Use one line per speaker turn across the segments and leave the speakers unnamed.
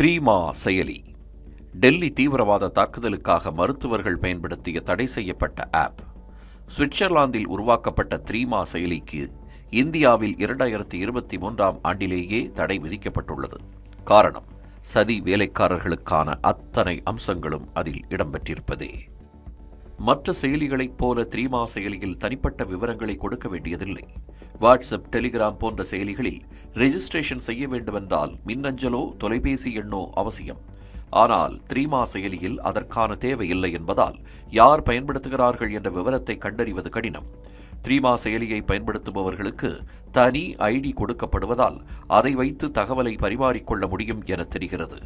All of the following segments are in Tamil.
த்ரீமா செயலி. டெல்லி தீவிரவாத தாக்குதலுக்காக மருத்துவர்கள் பயன்படுத்திய தடை செய்யப்பட்ட ஆப். சுவிட்சர்லாந்தில் உருவாக்கப்பட்ட த்ரீமா செயலிக்கு இந்தியாவில் இரண்டாயிரத்தி இருபத்தி மூன்றாம் ஆண்டிலேயே தடை விதிக்கப்பட்டுள்ளது. காரணம் சதி வேலைக்காரர்களுக்கான அத்தனை அம்சங்களும் அதில் இடம்பெற்றிருப்பதே. மற்ற செயலிகளைப் போல த்ரீமா செயலியில் தனிப்பட்ட விவரங்களை கொடுக்க வேண்டியதில்லை. வாட்ஸ்அப் டெலிகிராம் போன்ற செயலிகளில் ரெஜிஸ்ட்ரேஷன் செய்ய வேண்டுமென்றால் மின்னஞ்சலோ தொலைபேசி எண்ணோ அவசியம். ஆனால் த்ரீமா செயலியில் அதற்கான தேவை இல்லை என்பதால் யார் பயன்படுத்துகிறார்கள் என்ற விவரத்தை கண்டறிவது கடினம். த்ரீமா செயலியை பயன்படுத்துபவர்களுக்கு தனி ஐடி கொடுக்கப்படுவதால் அதை வைத்து தகவலை பரிமாறிக்கொள்ள முடியும் என தெரிகிறது.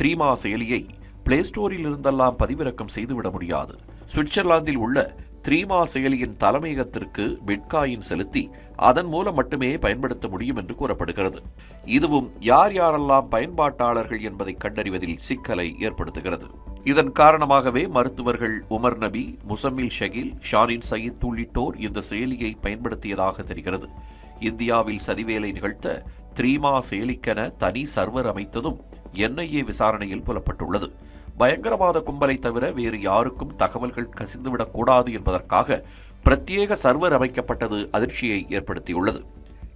த்ரீமா செயலியை பிளே ஸ்டோரில் இருந்தெல்லாம் பதிவிறக்கம் செய்துவிட முடியாது. சுவிட்சர்லாந்தில் உள்ள த்ரீமா செயலியின் தலைமையகத்திற்கு பிட்காயின் செலுத்தி அதன் மூலம் மட்டுமே பயன்படுத்த முடியும் என்று கூறப்படுகிறது. இதுவும் யார் யாரெல்லாம் பயன்பாட்டாளர்கள் என்பதை கண்டறிவதில் சிக்கலை ஏற்படுத்துகிறது. இதன் காரணமாகவே மருத்துவர்கள் உமர் நபி முசம்மில் ஷகில் ஷானின் சயீத் உள்ளிட்டோர் இந்த செயலியை பயன்படுத்தியதாக தெரிகிறது. இந்தியாவில் சதிவேலை நிகழ்த்த த்ரீமா செயலிக்கென தனி சர்வர் அமைத்ததும் என்ஐஏ விசாரணையில் புலப்பட்டுள்ளது. பயங்கரவாத கும்பலை தவிர வேறு யாருக்கும் தகவல்கள் கசிந்துவிடக் கூடாது என்பதற்காக பிரத்யேக சர்வர் அமைக்கப்பட்டது அதிர்ச்சியை ஏற்படுத்தியுள்ளது.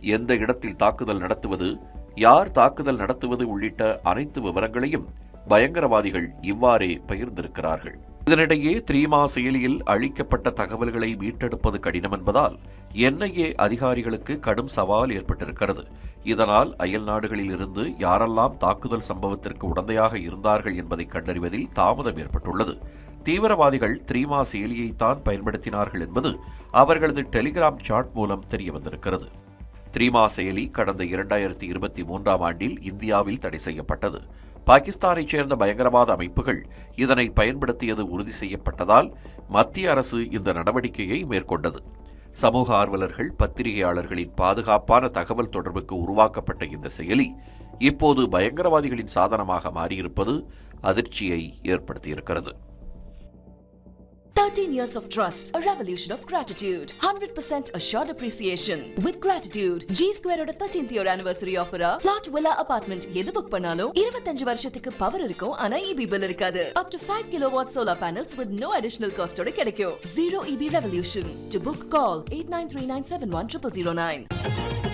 எந்த இடத்தில் தாக்குதல் நடத்துவது யார் தாக்குதல் நடத்துவது உள்ளிட்ட அனைத்து விவரங்களையும் பயங்கரவாதிகள் இவ்வாறே பகிர்ந்திருக்கிறார்கள். இதனிடையே த்ரீமா செயலியில் அழிக்கப்பட்ட தகவல்களை மீட்டெடுப்பது கடினம் என்பதால் என்ஐஏ அதிகாரிகளுக்கு கடும் சவால் ஏற்பட்டிருக்கிறது. இதனால் அயல் நாடுகளில் இருந்து யாரெல்லாம் தாக்குதல் சம்பவத்திற்கு உடந்தையாக இருந்தார்கள் என்பதை கண்டறிவதில் தாமதம் ஏற்பட்டுள்ளது. தீவிரவாதிகள் த்ரீமா செயலியைத்தான் பயன்படுத்தினார்கள் என்பது அவர்களது டெலிகிராம் சாட் மூலம் தெரியவந்திருக்கிறது. த்ரீமா செயலி கடந்த இரண்டாயிரத்தி இருபத்தி மூன்றாம் ஆண்டில் இந்தியாவில் தடை செய்யப்பட்டது. பாகிஸ்தானைச் சேர்ந்த பயங்கரவாத அமைப்புகள் இதனை பயன்படுத்தியது உறுதி செய்யப்பட்டதால் மத்திய அரசு இந்த நடவடிக்கையை மேற்கொண்டது. சமூக ஆர்வலர்கள் பத்திரிகையாளர்களின் பாதுகாப்பான தகவல் தொடர்புக்கு உருவாக்கப்பட்ட இந்த செயலி இப்போது பயங்கரவாதிகளின் சாதனமாக மாறியிருப்பது அதிர்ச்சியை ஏற்படுத்தியிருக்கிறது.
15 years of trust, a revolution of gratitude, 100% assured appreciation. With gratitude, G Square ஓட 13th year anniversary offer plot villa apartment எது புக் பண்ணாலும் 25 வருஷத்துக்கு பவர் இருக்கும் ஆனா EB bill இருக்காது. Up to 5 kilowatt solar panels with no additional cost ஓட கிடைக்கும். Zero EB revolution. To book call 8939710009.